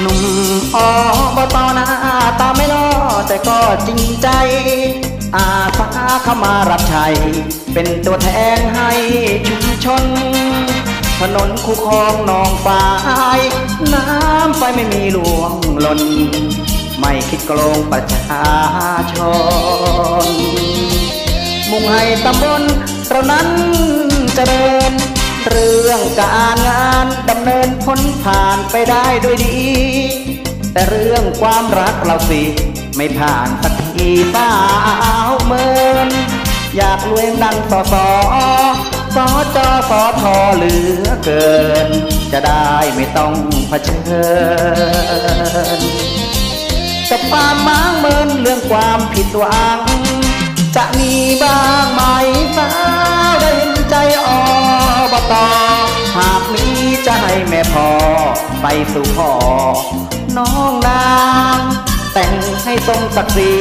หนุ่มอ๋อบตอน้าตาไม่รอแต่ก็จริงใจ อาสาเข้ามารับใช้เป็นตัวแทนให้ชุมชน ถนนคู่คลองนองฝาย น้ำไฟไม่มีหลวงหล่น ไม่คิดโกลงประชาชน มุ่งให้ตำบลเรานั้นเจริญ เรื่องการงานดำเนินพ้นผ่านไปได้ด้วยดี แต่เรื่องความรักเราสิไม่ผ่านสักทีสาวเมิน อยากรวยดังสอสอสอจอสอทอเหลือเกิน จะได้ไม่ต้องเผชิญกับความม้างเมินเรื่องความผิดหวัง จะมีบ้าง แม่พ่อไปสู่พอน้องนางแต่งให้ทรงศักดิ์ศรี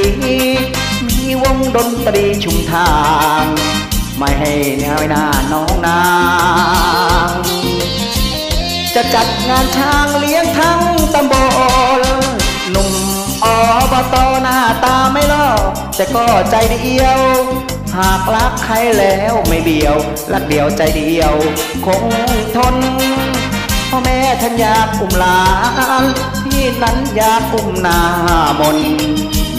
มีวงดนตรีชุมทาง ไม่ให้เนื้อหน้าน้องนาง จะจัดงานช้างเลี้ยงทั้งตำบลหนุ่มอบตหน้าตาไม่ล่อแต่ก็ใจเดียว หากรักใครแล้วไม่เบียว รักเดียวใจเดียว คงทน พ่อแม่ท่านอยากอุ้มหลานพี่นั้นอยากอุ้มหน้ามน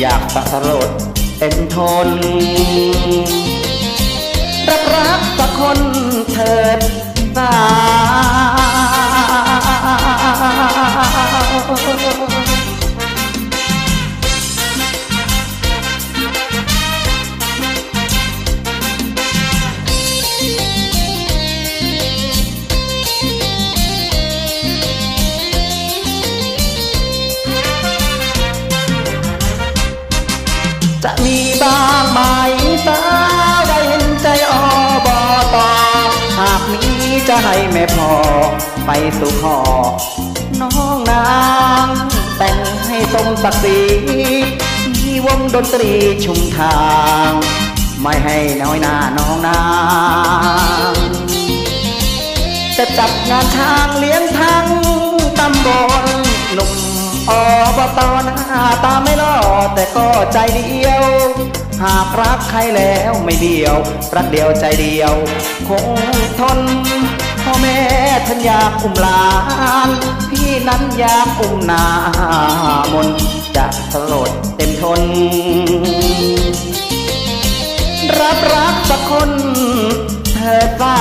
อยากสะสลดเป็นทน รักรักสักคน จะให้แม่พอไปสู่พ่อน้องนางแต่งให้สมศักดิ์ศรีมีวงดนตรีชุมทาง ไม่ให้น้อยหน้าน้องนางจะจัดงานทางเลี้ยงทั้งตำบลหนุ่มอบตหน้าตาไม่ล่อแต่ก็ใจดี หากรักใครแล้วไม่เดียว รักเดียวใจเดียว คงทนพ่อแม่ท่านอยากอุ้มหลาน พี่นั้นอยากอุ้มนามนจะสลดเต็มทน รับรักสักคนเถิดสา